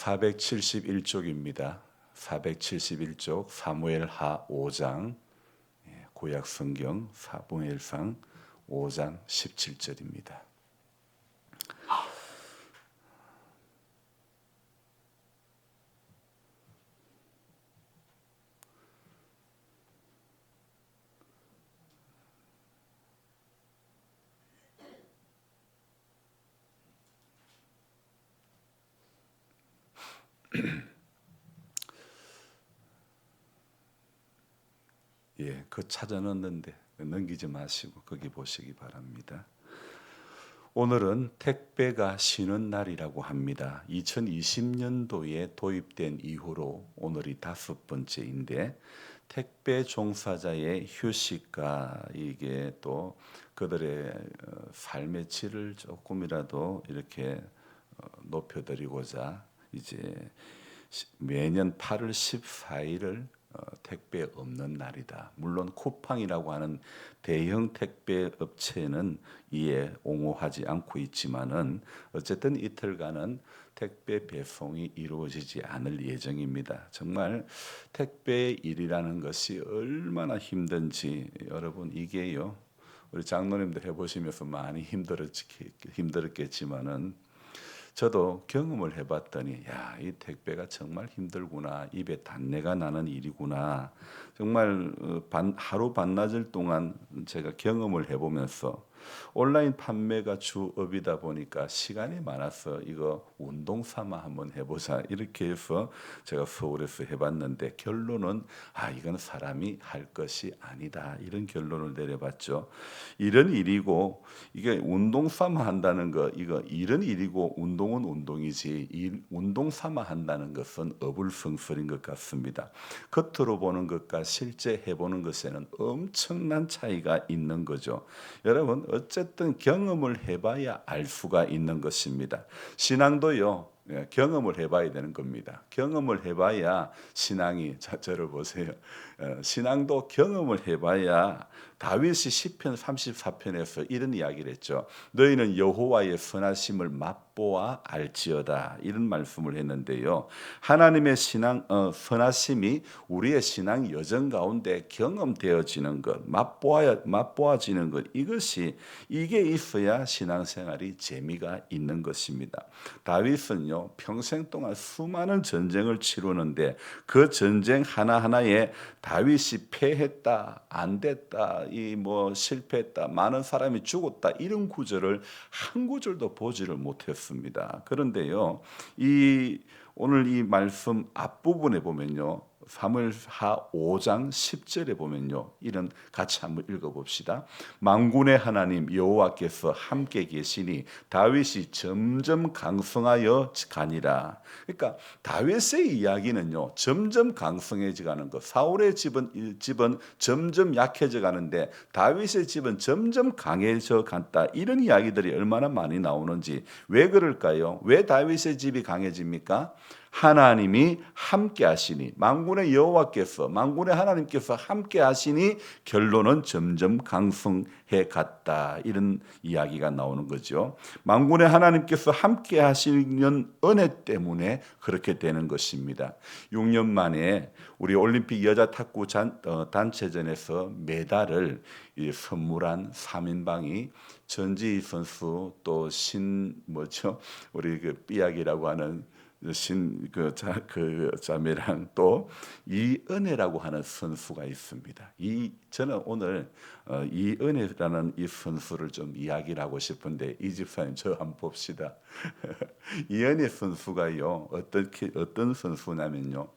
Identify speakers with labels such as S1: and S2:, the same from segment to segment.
S1: 471쪽입니다. 471쪽 사무엘하 5장 예, 구약 성경 사무엘상 5장 17절입니다. 예, 그 찾아 넣는데 넘기지 마시고 거기 보시기 바랍니다. 오늘은 택배가 쉬는 날이라고 합니다. 2020년도에 도입된 이후로 오늘이 다섯 번째인데 택배 종사자의 휴식과 이게 또 그들의 어, 삶의 질을 조금이라도 이렇게 어, 높여드리고자 이제 시- 매년 8월 14일을 어, 택배 없는 날이다. 물론 쿠팡이라고 하는 대형 택배 업체는 이에 옹호하지 않고 있지만은 어쨌든 이틀간은 택배 배송이 이루어지지 않을 예정입니다. 정말 택배 일이라는 것이 얼마나 힘든지 여러분 이게요. 우리 장로님들 해보시면서 많이 힘들었 힘들었겠지만은 저도 경험을 해봤더니 야 이 택배가 정말 힘들구나. 입에 단내가 나는 일이구나. 정말 어, 반, 하루 반나절 동안 제가 경험을 해보면서 온라인 판매가 주업이다 보니까 시간이 많아서 이거 운동 삼아 한번 해보자 이렇게 해서 제가 서울에서 해봤는데 결론은 아 이건 사람이 할 것이 아니다 이런 결론을 내려봤죠. 이런 일이고 이게 운동 삼아 한다는 거 이거 이런 일이고 운동은 운동이지 이 운동 삼아 한다는 것은 어불성설인 것 같습니다. 겉으로 보는 것과 실제 해보는 것에는 엄청난 차이가 있는 거죠. 여러분 어쨌든 경험을 해봐야 알 수가 있는 것입니다. 신앙도요. 예, 경험을 해봐야 되는 겁니다. 경험을 해봐야 신앙이 자, 저를 보세요. 어, 신앙도 경험을 해봐야 다윗이 시편 34편에서 이런 이야기를 했죠. 너희는 여호와의 선하심을 맛보아 알지어다 이런 말씀을 했는데요. 하나님의 신앙 어, 선하심이 우리의 신앙 여정 가운데 경험되어지는 것, 맛보아 맛보아지는 것 이것이 이게 있어야 신앙생활이 재미가 있는 것입니다. 다윗은요 평생 동안 수많은 전쟁을 치르는데 그 전쟁 하나 하나에 다윗이 패했다, 안 됐다, 이 뭐 실패했다, 많은 사람이 죽었다 이런 구절을 한 구절도 보지를 못했습니다. 그런데요, 이 오늘 이 말씀 앞부분에 보면요. 사무엘하 5장 10절에 보면요. 이런 같이 한번 읽어 봅시다. 만군의 하나님 여호와께서 함께 계시니 다윗이 점점 강성하여 가니라. 그러니까 다윗의 이야기는요. 점점 강성해져 가는 것. 사울의 집은 집은 점점 약해져 가는데 다윗의 집은 점점 강해져 갔다. 이런 이야기들이 얼마나 많이 나오는지 왜 그럴까요? 왜 다윗의 집이 강해집니까? 하나님이 함께 하시니 만군의 여호와께서 만군의 하나님께서 함께 하시니 결론은 점점 강성해 갔다 이런 이야기가 나오는 거죠. 만군의 하나님께서 함께 하시는 은혜 때문에 그렇게 되는 것입니다. 6년 만에 우리 올림픽 여자 탁구 어, 단체전에서 메달을 선물한 3인방이 전지 선수 또 신 뭐죠 우리 그 삐약이라고 하는 신그 그 자매랑 또 이은혜라고 하는 선수가 있습니다. 이 저는 오늘 어, 이은혜라는 이 선수를 좀 이야기를 하고 싶은데 이 집사님 저 한번 봅시다. 이은혜 선수가요 어떻게 어떤 선수냐면요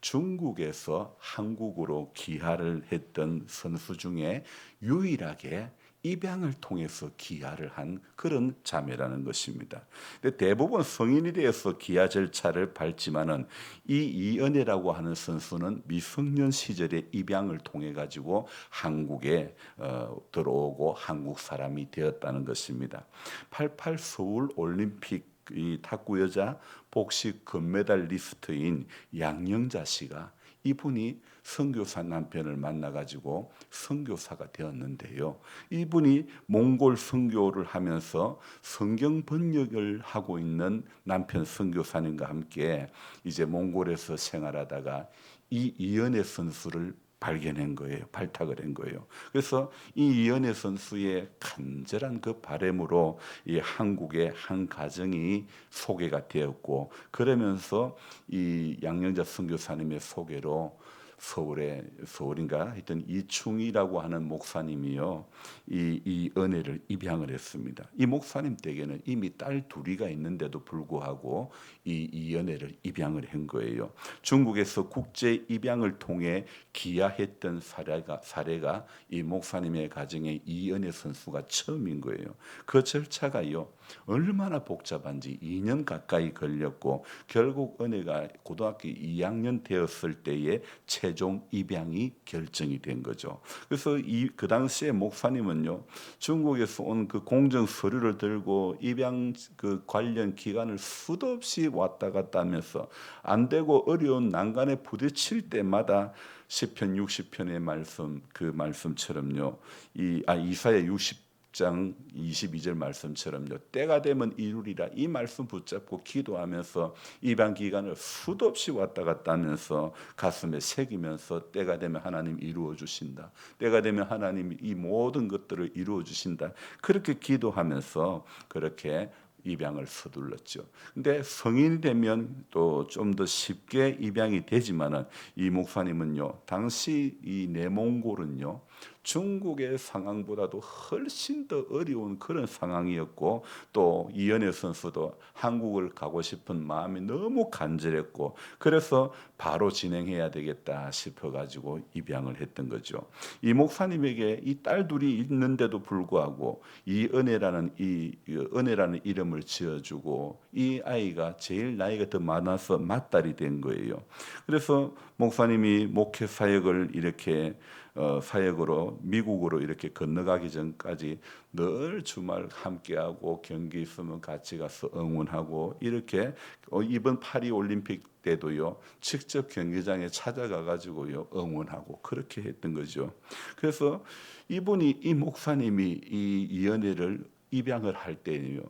S1: 중국에서 한국으로 귀화를 했던 선수 중에 유일하게 입양을 통해서 기하를 한 그런 자매라는 것입니다. 근데 대부분 성인이 되어서 기하 절차를 밟지만은 이 이은혜라고 하는 선수는 미성년 시절에 입양을 통해 가지고 한국에 어, 들어오고 한국 사람이 되었다는 것입니다. 88 서울 올림픽 이 탁구 여자 복식 금메달 리스트인 양영자 씨가 이분이 선교사 남편을 만나 가지고 선교사가 되었는데요. 이분이 몽골 선교를 하면서 성경 번역을 하고 있는 남편 선교사님과 함께 이제 몽골에서 생활하다가 이 이연의 선수를 발견한 거예요. 발탁을 한 거예요. 그래서 이 이연혜 선수의 간절한 그 바램으로 이 한국의 한 가정이 소개가 되었고 그러면서 이 양영자 선교사님의 소개로 서울에 서울인가 하여튼 이충이라고 하는 목사님이요 이, 이 은혜를 입양을 했습니다. 이 목사님 댁에는 이미 딸 둘이가 있는데도 불구하고 이, 이 연애를 입양을 한 거예요. 중국에서 국제 입양을 통해 기하했던 사례가 사례가 이 목사님의 가정에 이연애 선수가 처음인 거예요. 그 절차가요 얼마나 복잡한지 2년 가까이 걸렸고 결국 은혜가 고등학교 2학년 되었을 때에 최종 입양이 결정이 된 거죠. 그래서 이 그 당시에 목사님은요 중국에서 온 그 공정 서류를 들고 입양 그 관련 기관을 수도 없이 왔다 갔다 하면서 안 되고 어려운 난간에 부딪힐 때마다 시편 60편의 말씀 그 말씀처럼요 이 아 이사야 60 장 22절 말씀처럼요. 때가 되면 이루리라. 이 말씀 붙잡고 기도하면서 입양 기간을 수도 없이 왔다 갔다 하면서 가슴에 새기면서 때가 되면 하나님 이루어 주신다. 때가 되면 하나님 이 모든 것들을 이루어 주신다. 그렇게 기도하면서 그렇게 입양을 서둘렀죠. 근데 성인이 되면 또 좀 더 쉽게 입양이 되지만은 이 목사님은요, 당시 이 내몽골은요, 중국의 상황보다도 훨씬 더 어려운 그런 상황이었고 또 이연혜 선수도 한국을 가고 싶은 마음이 너무 간절했고 그래서 바로 진행해야 되겠다 싶어 가지고 입양을 했던 거죠. 이 목사님에게 이 딸 둘이 있는데도 불구하고 이 은혜라는 이 은혜라는 이름을 지어 주고 이 아이가 제일 나이가 더 많아서 맏딸이 된 거예요. 그래서 목사님이 목회 사역을 이렇게 어, 사역으로 미국으로 이렇게 건너가기 전까지 늘 주말 함께하고 경기 있으면 같이 가서 응원하고 이렇게 어, 이번 파리 올림픽 때도요 직접 경기장에 찾아가 가지고요 응원하고 그렇게 했던 거죠. 그래서 이분이 이 목사님이 이 이연애를 입양을 할 때요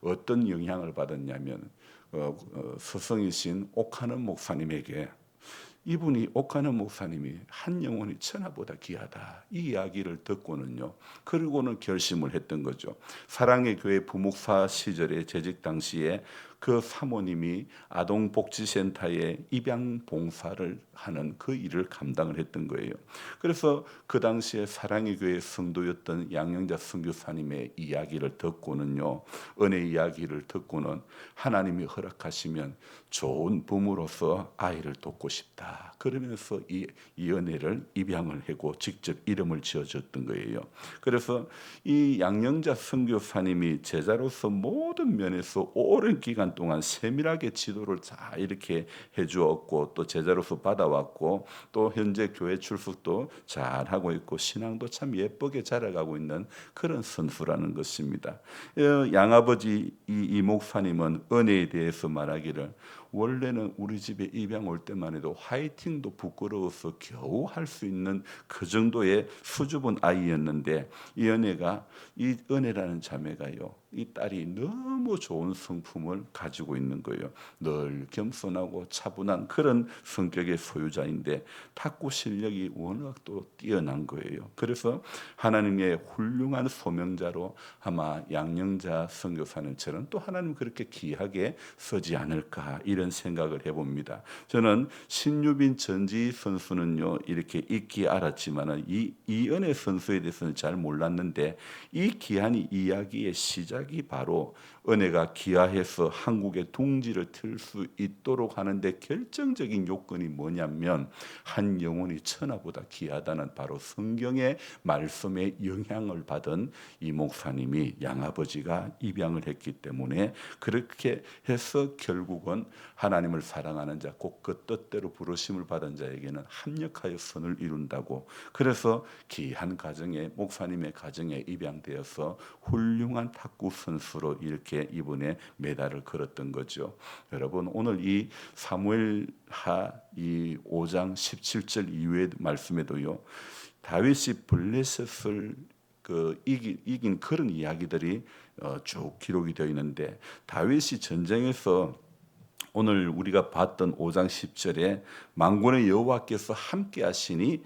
S1: 어떤 영향을 받았냐면 어, 어, 스승이신 옥하는 목사님에게 이분이 옥하는 목사님이 한 영혼이 천하보다 귀하다. 이 이야기를 듣고는요 그리고는 결심을 했던 거죠. 사랑의 교회 부목사 시절에 재직 당시에 그 사모님이 아동복지센터에 입양 봉사를 하는 그 일을 감당을 했던 거예요. 그래서 그 당시에 사랑의 교회 성도였던 양영자 선교사님의 이야기를 듣고는요, 은혜 이야기를 듣고는 하나님이 허락하시면 좋은 부모로서 아이를 돕고 싶다. 그러면서 이, 이 은혜를 입양을 하고 직접 이름을 지어줬던 거예요. 그래서 이 양영자 선교사님이 제자로서 모든 면에서 오랜 기간 동안 세밀하게 지도를 다 이렇게 해주었고 또 제자로서 받아왔고 또 현재 교회 출석도 잘 하고 있고 신앙도 참 예쁘게 자라가고 있는 그런 선수라는 것입니다. 어, 양아버지 이, 이 목사님은 은혜에 대해서 말하기를 원래는 우리 집에 입양 올 때만 해도 화이팅도 부끄러워서 겨우 할 수 있는 그 정도의 수줍은 아이였는데 이 은혜가 이 은혜라는 자매가요. 이 딸이 너무 좋은 성품을 가지고 있는 거예요. 늘 겸손하고 차분한 그런 성격의 소유자인데 탁구 실력이 워낙 또 뛰어난 거예요. 그래서 하나님의 훌륭한 소명자로 아마 양영자 선교사님처럼 또 하나님 그렇게 귀하게 쓰지 않을까 이런 생각을 해봅니다. 저는 신유빈 전지 선수는요 이렇게 익히 알았지만은 이 이은혜 선수에 대해서는 잘 몰랐는데 이 귀한 이야기의 시작 이 바로 은혜가 기하해서 한국의 둥지를 틀 수 있도록 하는데 결정적인 요건이 뭐냐면 한 영혼이 천하보다 귀하다는 바로 성경의 말씀에 영향을 받은 이 목사님이 양아버지가 입양을 했기 때문에 그렇게 해서 결국은 하나님을 사랑하는 자, 곧 그 뜻대로 부르심을 받은 자에게는 합력하여 선을 이룬다고. 그래서 귀한 가정에 목사님의 가정에 입양되어서 훌륭한 탁구 선수로 이렇게 이번에 메달을 걸었던 거죠. 여러분 오늘 이 사무엘하 이 5장 17절 이후의 말씀에도요. 다윗이 블레셋을 그 이긴, 이긴 그런 이야기들이 어, 쭉 기록이 되어 있는데 다윗이 전쟁에서 오늘 우리가 봤던 5장 10절에 만군의 여호와께서 함께 하시니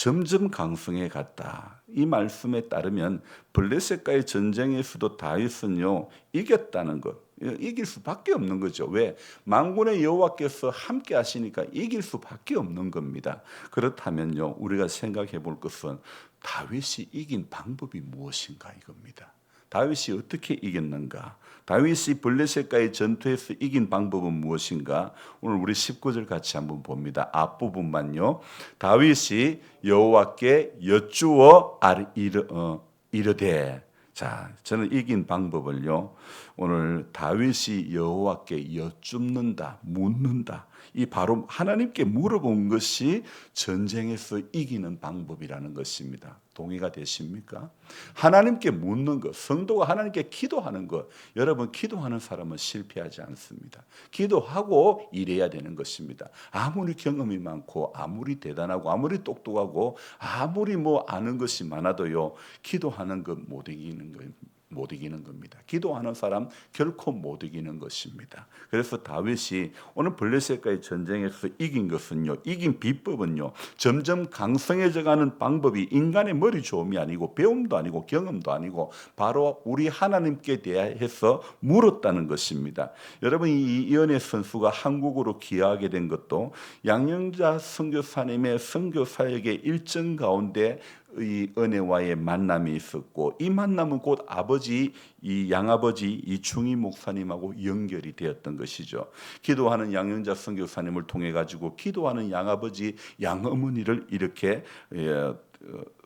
S1: 점점 강성해 갔다. 이 말씀에 따르면 블레셋과의 전쟁에서도 다윗은요 이겼다는 것, 이길 수밖에 없는 거죠. 왜? 만군의 여호와께서 함께 하시니까 이길 수밖에 없는 겁니다. 그렇다면요 우리가 생각해 볼 것은 다윗이 이긴 방법이 무엇인가 이겁니다. 다윗이 어떻게 이겼는가? 다윗이 블레셋과의 전투에서 이긴 방법은 무엇인가? 오늘 우리 19절 같이 한번 봅니다. 앞부분만요. 다윗이 여호와께 여쭈어 이르, 어, 이르되 자, 저는 이긴 방법을요. 오늘 다윗이 여호와께 여쭙는다, 묻는다. 이 바로 하나님께 물어본 것이 전쟁에서 이기는 방법이라는 것입니다. 동의가 되십니까? 하나님께 묻는 것, 성도가 하나님께 기도하는 것. 여러분 기도하는 사람은 실패하지 않습니다. 기도하고 일해야 되는 것입니다. 아무리 경험이 많고 아무리 대단하고 아무리 똑똑하고 아무리 뭐 아는 것이 많아도요. 기도하는 것 못 이기는 거예요. 못 이기는 겁니다. 기도하는 사람 결코 못 이기는 것입니다. 그래서 다윗이 오늘 블레셋과의 전쟁에서 이긴 것은요, 이긴 비법은요, 점점 강성해져 가는 방법이 인간의 머리 좋음이 아니고 배움도 아니고 경험도 아니고 바로 우리 하나님께 대해서 물었다는 것입니다. 여러분 이 이연혜 선수가 한국으로 귀화하게 된 것도 양영자 선교사님의 선교 사역의 일정 가운데 이 은혜와의 만남이 있었고 이 만남은 곧 아버지 이 양아버지 이충희 목사님하고 연결이 되었던 것이죠. 기도하는 양영자 선교사님을 통해 가지고 기도하는 양아버지 양어머니를 이렇게 예,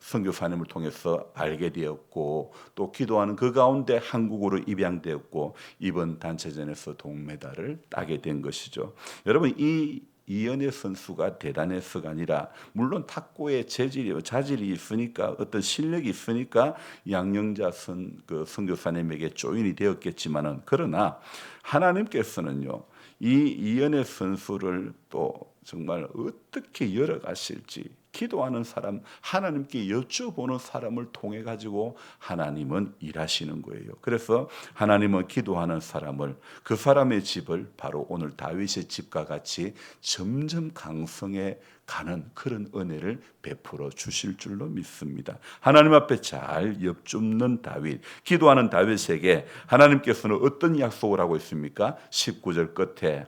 S1: 선교사님을 통해서 알게 되었고 또 기도하는 그 가운데 한국으로 입양되었고 이번 단체전에서 동메달을 따게 된 것이죠. 여러분 이 이연의 선수가 대단해서가 아니라 물론 탁구의 재질이 자질이 있으니까 어떤 실력이 있으니까 양영자 선 그 선교사님에게 조인이 되었겠지만은 그러나 하나님께서는요 이 이연의 선수를 또 정말 어떻게 열어가실지 기도하는 사람, 하나님께 여쭤보는 사람을 통해 가지고 하나님은 일하시는 거예요. 그래서 하나님은 기도하는 사람을 그 사람의 집을 바로 오늘 다윗의 집과 같이 점점 강성해 가는 그런 은혜를 베풀어 주실 줄로 믿습니다. 하나님 앞에 잘 엽줍는 다윗, 기도하는 다윗에게 하나님께서는 어떤 약속을 하고 있습니까? 19절 끝에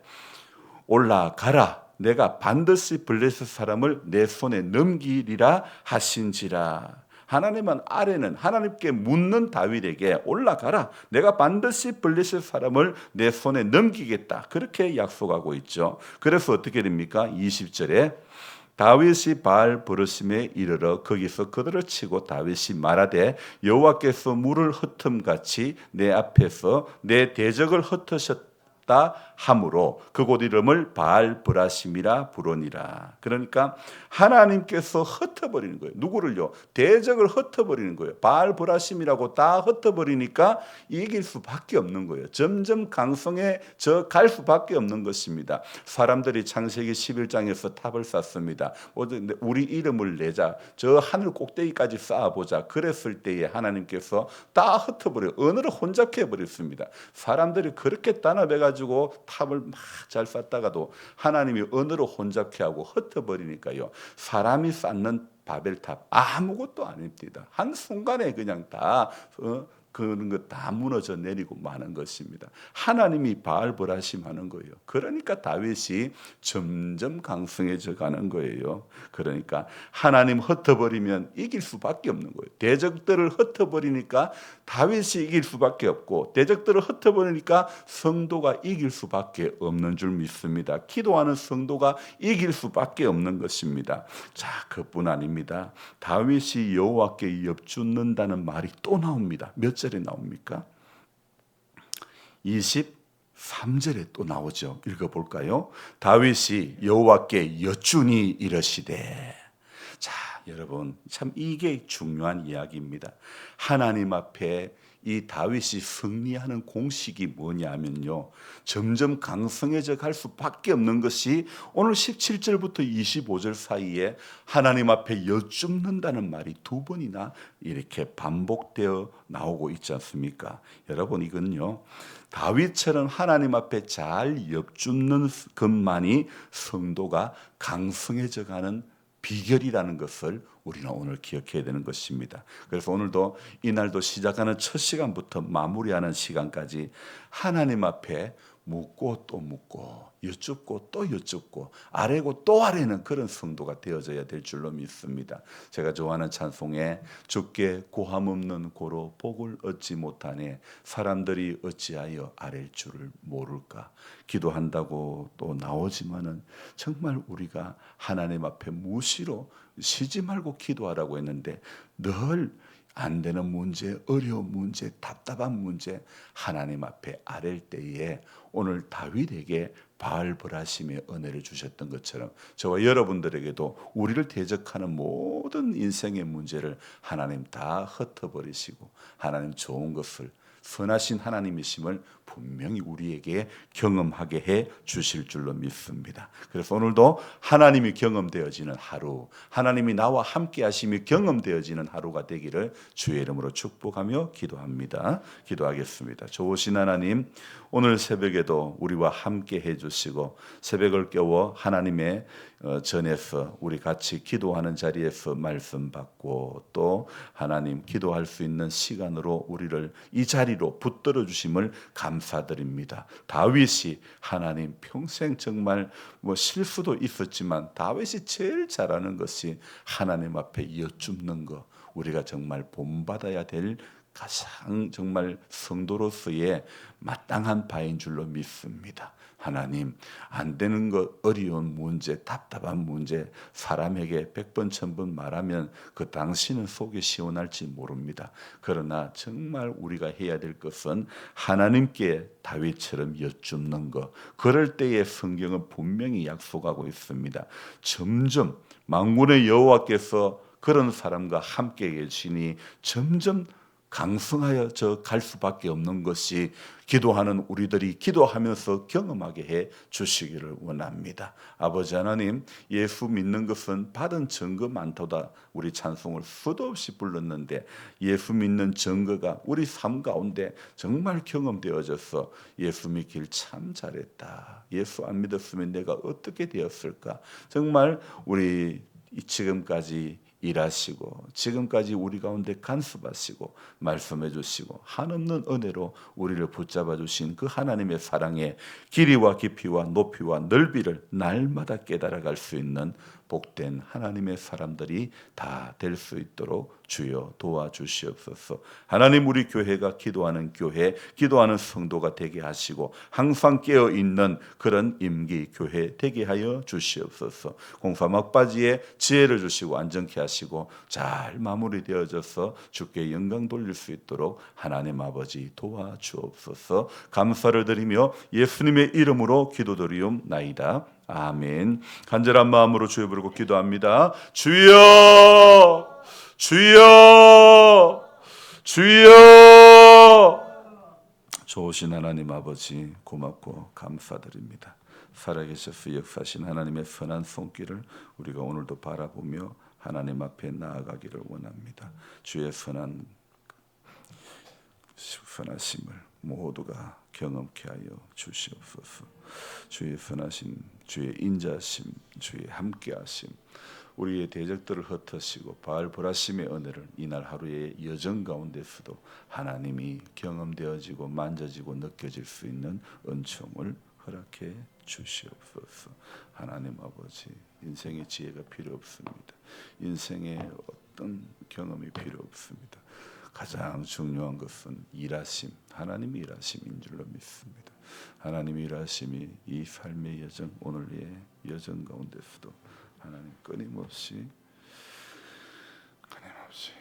S1: 올라가라. 내가 반드시 블레셋 사람을 내 손에 넘기리라 하신지라. 하나님은 아래는 하나님께 묻는 다윗에게 올라가라. 내가 반드시 블레셋 사람을 내 손에 넘기겠다. 그렇게 약속하고 있죠. 그래서 어떻게 됩니까? 20절에 다윗이 바알 부르심에 이르러 거기서 그들을 치고 다윗이 말하되 여호와께서 물을 흩음 같이 내 앞에서 내 대적을 흩으셨 다 함으로 그곳 이름을 바알 브라심이라 부르니라. 그러니까 하나님께서 흩어버리는 거예요. 누구를요? 대적을 흩어버리는 거예요. 바알 브라심이라고 다 흩어버리니까 이길 수밖에 없는 거예요. 점점 강성에 저 갈 수밖에 없는 것입니다. 사람들이 창세기 11장에서 탑을 쌓습니다. 우리 이름을 내자. 저 하늘 꼭대기까지 쌓아보자. 그랬을 때에 하나님께서 다 흩어버려. 어느를 혼잡해 버렸습니다. 사람들이 그렇게 단합해 가지고 탑을 막 잘 쌓다가도 하나님이 어느로 혼잡케 하고 흩어버리니까요. 사람이 쌓는 바벨탑 아무것도 아닙니다. 한 순간에 그냥 다 어, 그런 거다 무너져 내리고 마는 것입니다. 하나님이 바알보라심하는 거예요. 그러니까 다윗이 점점 강성해져 가는 거예요. 그러니까 하나님 흩어버리면 이길 수밖에 없는 거예요. 대적들을 흩어버리니까 다윗이 이길 수밖에 없고 대적들을 흩어버리니까 성도가 이길 수밖에 없는 줄 믿습니다. 기도하는 성도가 이길 수밖에 없는 것입니다. 자, 그뿐 아닙니다. 다윗이 여호와께 엽죽는다는 말이 또 나옵니다. 몇절 에 나옵니까? 20 3절에 또 나오죠. 읽어 볼까요? 다윗이 여호와께 여쭈니 이르시되 자, 여러분 참 이게 중요한 이야기입니다. 하나님 앞에 이 다윗이 승리하는 공식이 뭐냐면요. 점점 강성해져 갈 수밖에 없는 것이 오늘 17절부터 25절 사이에 하나님 앞에 여쭙는다는 말이 두 번이나 이렇게 반복되어 나오고 있지 않습니까? 여러분 이건요. 다윗처럼 하나님 앞에 잘 여쭙는 것만이 성도가 강성해져 가는 비결이라는 것을 우리는 오늘 기억해야 되는 것입니다. 그래서 오늘도 이날도 시작하는 첫 시간부터 마무리하는 시간까지 하나님 앞에 묻고 또 묻고 여쭙고 또 여쭙고 아래고 또 아래는 그런 성도가 되어져야 될 줄로 믿습니다. 제가 좋아하는 찬송에 주께 고함 없는 고로 복을 얻지 못하네 사람들이 어찌하여 아랠 줄을 모를까 기도한다고 또 나오지만은 정말 우리가 하나님 앞에 무시로 쉬지 말고 기도하라고 했는데 늘 안 되는 문제, 어려운 문제, 답답한 문제 하나님 앞에 아랠 때에 오늘 다윗에게 바알브라심의 은혜를 주셨던 것처럼 저와 여러분들에게도 우리를 대적하는 모든 인생의 문제를 하나님 다 흩어버리시고 하나님 좋은 것을 선하신 하나님이심을 분명히 우리에게 경험하게 해 주실 줄로 믿습니다. 그래서 오늘도 하나님이 경험되어지는 하루, 하나님이 나와 함께 하심이 경험되어지는 하루가 되기를 주의 이름으로 축복하며 기도합니다. 기도하겠습니다. 좋으신 하나님, 오늘 새벽에도 우리와 함께 해 주시고 새벽을 깨워 하나님의 어, 전에서 우리 같이 기도하는 자리에서 말씀 받고 또 하나님 기도할 수 있는 시간으로 우리를 이 자리 로 붙들어 주심을 감사드립니다. 다윗이 하나님 평생 정말 뭐 실수도 있었지만 다윗이 제일 잘하는 것이 하나님 앞에 여쭙는 거 우리가 정말 본받아야 될 가장 정말 성도로서의 마땅한 바인 줄로 믿습니다. 하나님 안 되는 것 어려운 문제 답답한 문제 사람에게 백번 천번 말하면 그 당신은 속이 시원할지 모릅니다. 그러나 정말 우리가 해야 될 것은 하나님께 다윗처럼 여쭙는 것 그럴 때에 성경은 분명히 약속하고 있습니다. 점점 만군의 여호와께서 그런 사람과 함께 계시니 점점 강성하여 저 갈 수밖에 없는 것이 기도하는 우리들이 기도하면서 경험하게 해 주시기를 원합니다. 아버지 하나님, 예수 믿는 것은 받은 증거 많도다 우리 찬송을 수도 없이 불렀는데 예수 믿는 증거가 우리 삶 가운데 정말 경험되어져서 예수 믿길 참 잘했다. 예수 안 믿었으면 내가 어떻게 되었을까? 정말 우리 지금까지 일하시고 지금까지 우리 가운데 간섭하시고 말씀해 주시고 한없는 은혜로 우리를 붙잡아 주신 그 하나님의 사랑의 길이와 깊이와 높이와 넓이를 날마다 깨달아 갈 수 있는 복된 하나님의 사람들이 다 될 수 있도록 주여 도와주시옵소서. 하나님 우리 교회가 기도하는 교회, 기도하는 성도가 되게 하시고 항상 깨어 있는 그런 임기 교회 되게 하여 주시옵소서. 공사 막바지에 지혜를 주시고 안정케 하시고 잘 마무리되어져서 주께 영광 돌릴 수 있도록 하나님 아버지 도와주옵소서. 감사를 드리며 예수님의 이름으로 기도드리옵나이다. 아멘. 간절한 마음으로 주여 부르고 기도합니다. 주여! 주여! 주여! 좋으신 하나님 아버지 고맙고 감사드립니다. 살아계셔서 역사신 하나님의 선한 손길을 우리가 오늘도 바라보며 하나님 앞에 나아가기를 원합니다. 주의 선한 선하심을 모두가 경험케 하여 주시옵소서. 주의 선하심, 주의 인자심, 주의 함께하심, 우리의 대적들을 흩으시고 바알 보라심의 은혜를 이날 하루의 여정 가운데서도 하나님이 경험되어지고 만져지고 느껴질 수 있는 은총을 허락해 주시옵소서. 하나님 아버지, 인생의 지혜가 필요 없습니다. 인생의 어떤 경험이 필요 없습니다. 가장 중요한 것은 일하심, 하나님의 일하심인 줄로 믿습니다. 하나님의 일하심이 이 삶의 여정, 오늘의 여정 가운데서도 하나님 끊임없이 끊임없이